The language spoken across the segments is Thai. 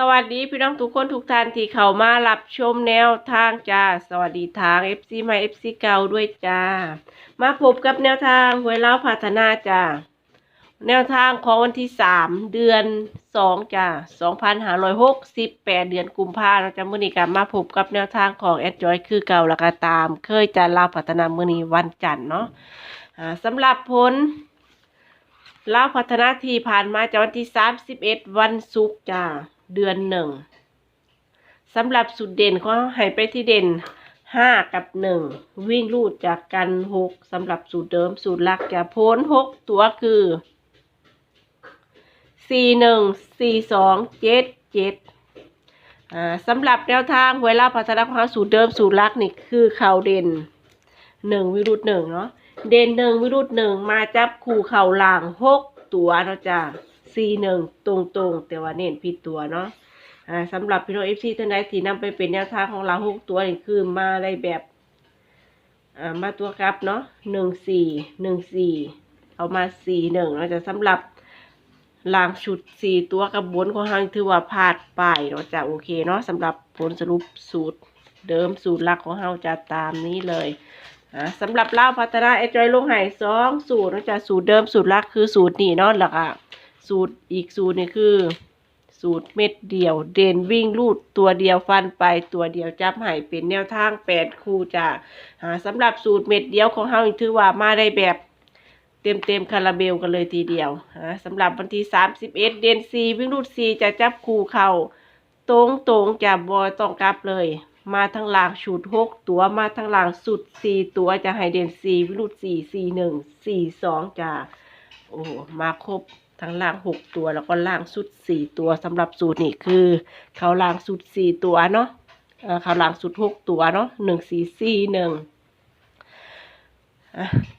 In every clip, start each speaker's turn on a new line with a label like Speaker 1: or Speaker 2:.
Speaker 1: สวัสดีพี่น้องทุกคนทุกท่านที่เข้ามารับชมแนวทางจ้า สวัสดีทาง FC ใหม่ FC เก่าด้วยจ้า มาพบกับแนวทางหวยเล่าพัฒนาจ้า แนวทางของวันที่3เดือน2จ้า2568เดือนกุมภาพันธ์จ้ามื้อนี้ก็มาพบกับแนวทางของแอดจอยคือเก่าแล้วก็ตาม เคยจะเล่าพัฒนามื้อนี้วันจันทร์เนาะอ่าสำหรับผลเล่าพัฒนาที่ผ่านมาจากวันที่31วันศุกร์จ้า เดือนหนึ่งสำหรับสุดเด่นเขาให้ไปที่เด่น5กับ1วิ่งลูดจากกัน6สำหรับสูตรเดิมสูตรหลักจะพ้น6ตัวคือ4 1 4 2 7 7อ่าสำหรับแนวทางเวลาพัฒนาของเขาสูตรเดิมสูตรลักนี่คือเข่าเด่น1วิรุธ1เนาะเด่นหนึ่งวิรุธหนึ่งมาจับคู่เข่าหลังหกตัวเนาะจ้ะ สี่หนึ่งตรงตรงๆ แต่ว่าเน้นผิดตัวเนาะอ่าสำหรับพี่น้องเอฟซีท่านใดที่นำไปเป็นแนวทางของเราหกตัวนี่คือมาได้แบบอ่ามาตัวครับเนาะหนึ่งสี่หนึ่งสี่เอามาสี่หนึ่งเราจะสำหรับลางชุดสี่ตัวกับบนของทางถือว่าพลาดไปเนาะจะโอเคเนาะสำหรับผลสรุปสูตรเดิมสูตรหลักของเราจะตามนี้เลยอ่าสำหรับเล่าวพัฒนาเอจอยลงไห่สองสูตรเนอกจากสูตรเดิมสูตรหลักคือสูตรนี้เนาะหลักอะ สูตรอีกสูตรนี่คือ สูตรเม็ดเดียว เด่นวิ่งลูดตัวเดียวฟันไปตัวเดียวจับไห่เป็นแนวทางแปดคู่จ้าสำหรับสูตรเม็ดเดียวของเฮาถือว่ามาได้แบบเต็มเต็มคาราเบลกันเลยทีเดียวสำหรับวันที่สามสิบเอ็ดเด่นซีวิ่งลูดซีจะจับคู่เข่าตรงตรงๆจะบอยต้องกลับเลย มาทั้งหลางชุดหกตัวมาทั้งหลางสุดสี่ตัวจะให้เดนสี่วิรุธสี่สี่หนึ่งสี่สองจ้าโอ้มาครบ ทั้งล่างหกตัวแล้วก็ล่างสุดสี่ตัวสำหรับสูตรนี่คือ เขาล่างสุดสี่ตัวเนาะเอ่อเขาล่างสุดหกตัวเนาะหนึ่งสี่สี่หนึ่ง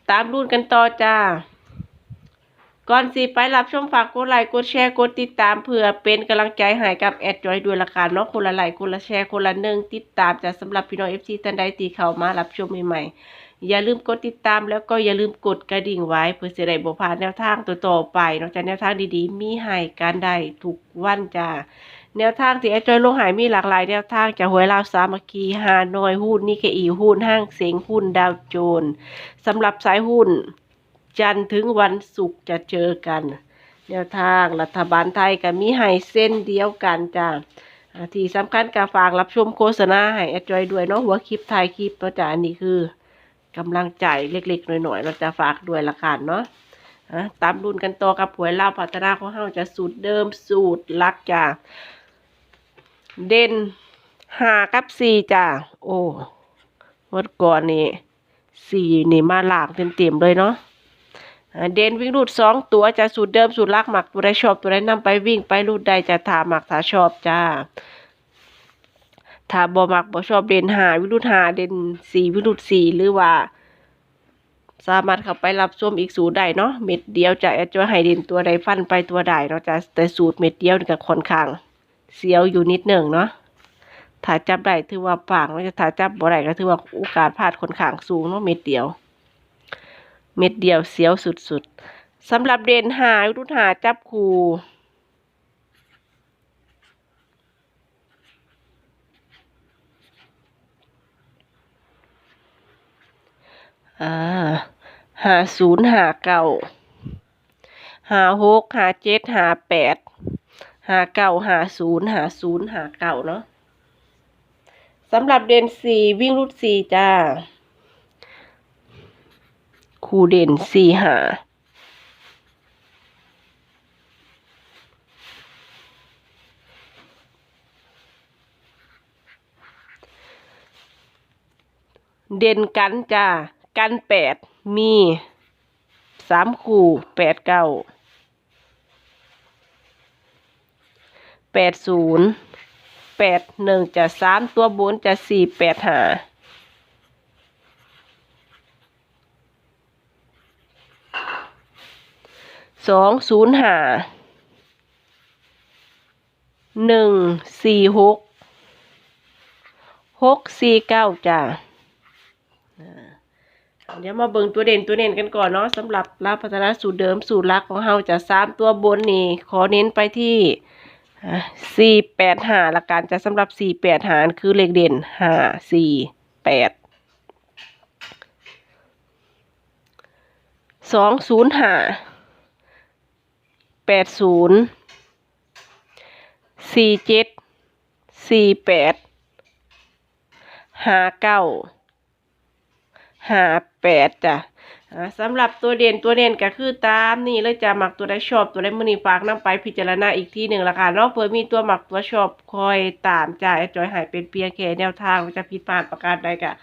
Speaker 1: ตามรุ่นกันต่อจ้าก่อนสิไปรับชมฝากกดไลค์กดแชร์กดติดตามเพื่อเป็นกำลังใจให้กับแอดจอยด้วยละกันเนาะคนละไลค์คนละแชร์คนละหนึ่งติดตามจะสำหรับพี่น้องเอฟซีท่านใดที่เข้ามารับชมใหม่ๆ อย่าลืมกดติดตามแล้วก็อย่าลืมกดกระดิ่งไว้เพื่อจะได้บ่พลาดแนวทางตัวต่อไปนอกจากแนวทางดีๆ มีให้การได้ทุกวันจ้าแนวทางที่แอดจอยลงหายมีหลากหลายแนวทางจากหวยลาวสามัคคีฮานอยหุ้นนิเคอีหุ้นห้างเสงหุ้นดาวโจนสำหรับสายหุ้น จันทร์ถึงวันศุกร์จะเจอกัน แนวทางรัฐบาลไทยก็มีให้เส้นเดียวกันจ้าที่สำคัญก็ฝากรับชมโฆษณาให้แอดจอยด้วยเนาะหัวคลิปถ่ายคลิปเนาะจ้านนี้คือ กำลังใจเล็กๆหน่อยๆ เราจะฝากด้วยละกันเนาะตามรุ่นกันต่อกับหวยลาวพัฒนาของเฮาจะสูตรเดิมสูตรลักจ้าเด่นห้ากับสี่จ้าโอ้วันก่อนนี่สี่นี่มาหลากเต็มๆเลยเนาะเดนวิ่งรูดสองตัวจะสูตรเดิมสูตรลักหมักตัวใดชอบตัวใดนำไปวิ่งไปรูดใดจะถาหมักถาชอบจ้า ถ้าบ่มักบ่ชอบเดนหาวิรุธหาเดนสีวิรุธสีหรือว่า สามารถเข้าไปรับชมอีกสูตรได้เนาะเม็ดเดียวจะแอดจะให้เด่นตัวใดฟันไปตัวใดเนาะจ้ะแต่สูตรเม็ดเดียวนี่ก็ค่อนข้าง เสียวอยู่นิดหนึ่งเนาะถ้าจับได้ถือว่าปางแล้วถ้าจับบ่ได้ก็ถือว่าโอกาสพลาดค่อนข้างสูงเนาะเม็ดเดียว เม็ดเดียวเสียวสุดๆสำหรับเด่นหาวิรุ่นหาจับคู่ อ่าหาศูนย์หาเก้าหาหกหาเจ็ดหาแปดหาเก้าหาศูนย์หาศูนย์หาเก้าเนาะสำหรับเด่นสี่วิ่งรุ่นสี่จ้าคูเด่นสี่หาเด่นกันจ้า กันแปดมีสามคู่แปดเก้าแปดศูนย์แปดหนึ่งจะสามตัวบนจะสี่แปดหาสองศูนย์หาหนึ่งสี่หกหกสี่เก้าจ้า เดี๋ยวมาเบิ่งตัวเด่นตัวเด่นกันก่อนเนาะสำหรับรับพัฒนาสูตรเดิมสูตรลักของเฮาจะสามตัวบนนี่ ขอเน้นไปที่สี่แปดหาละกันจะสำหรับสี่แปดหารคือเลขเด่นห้าสี่แปดสองศูนย์ห้าแปดศูนย์สี่เจ็ดสี่แปดห้าเก้า ห้าแปดจ้ะสำหรับตัวเด่นตัวเด่นก็คือตามนี่เลยจะหมักตัวได้ชอบตัวได้มือนีฝากนำไปพิจารณาอีกทีหนึ่งละค่ะเนาะเพื่อมีตัวหมักตัวชอบคอยตามจ่ายจอยหายเป็นเพียงแค่แนวทางจะผิดพลาดประการใดกะ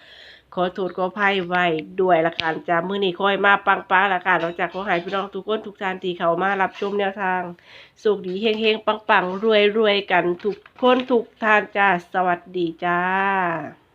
Speaker 1: ขอโทษขออภัยไว้ด้วยละกันจะมือนีคอยมาปังปังละกันนอกจากขอหายพี่น้องทุกคนทุกท่านที่เขามารับชมแนวทางสุขดีเฮงเฮงปังปังรวยรวยกันทุกคนทุกท่านจ้าสวัสดีจ้า